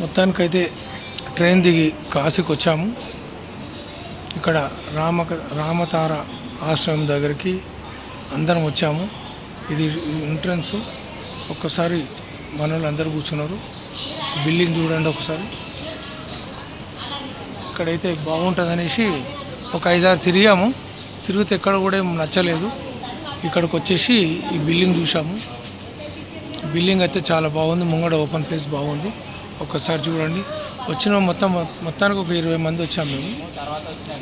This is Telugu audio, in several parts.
మొత్తానికైతే ట్రైన్ దిగి కాశీకి వచ్చాము ఇక్కడ రామక రామతార ఆశ్రమం దగ్గరికి అందరం వచ్చాము. ఇది ఎంట్రన్స్. ఒక్కసారి మన వాళ్ళు అందరూ కూర్చున్నారు. బిల్డింగ్ చూడండి ఒకసారి. ఇక్కడైతే బాగుంటుంది అనేసి ఒక ఐదారు తిరిగాము. తిరిగితే ఎక్కడ కూడా ఏం నచ్చలేదు. ఇక్కడికి వచ్చేసి ఈ బిల్డింగ్ చూసాము బిల్డింగ్ అయితే చాలా బాగుంది. ముంగడ ఓపెన్ ప్లేస్ బాగుంది. ఒక్కసారి చూడండి. వచ్చిన మొత్తం మొత్తానికి ఒక ఇరవై మంది వచ్చాము మేము.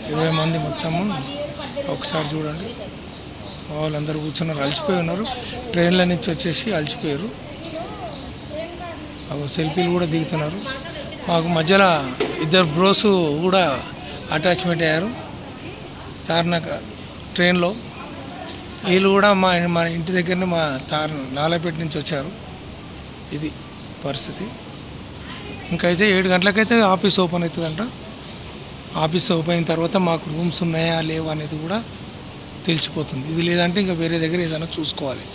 ఇరవై మంది మొత్తము. ఒకసారి చూడండి. వాళ్ళందరూ కూర్చున్నారు. అలసిపోయి ఉన్నారు. ట్రైన్ల నుంచి వచ్చేసి అలసిపోయారు. సెల్ఫీలు కూడా దిగుతున్నారు. మాకు మధ్యలో ఇద్దరు బ్రోస్ కూడా అటాచ్మెంట్ అయ్యారు. తార్నాక ట్రైన్లో. వీళ్ళు కూడా మా మా ఇంటి దగ్గరనే మా తార్ నాలపేట నుంచి వచ్చారు. ఇది పరిస్థితి. ఇంకైతే ఏడు గంటలకైతే ఆఫీస్ ఓపెన్ అవుతుందంట. ఆఫీస్ ఓపెన్ అయిన తర్వాత మాకు రూమ్స్ ఉన్నాయా లేవా అనేది కూడా తెలిసిపోతుంది. ఇది లేదంటే ఇంకా వేరే దగ్గర ఏదైనా చూసుకోవాలి.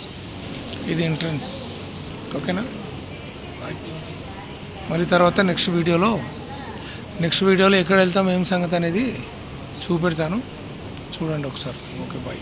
ఇది ఎంట్రన్స్. ఓకేనా? మరి తర్వాత నెక్స్ట్ వీడియోలో నెక్స్ట్ వీడియోలో ఎక్కడ వెళ్తాం ఏం సంగతి అనేది చూపెడతాను. చూడండి ఒకసారి. Okay bye.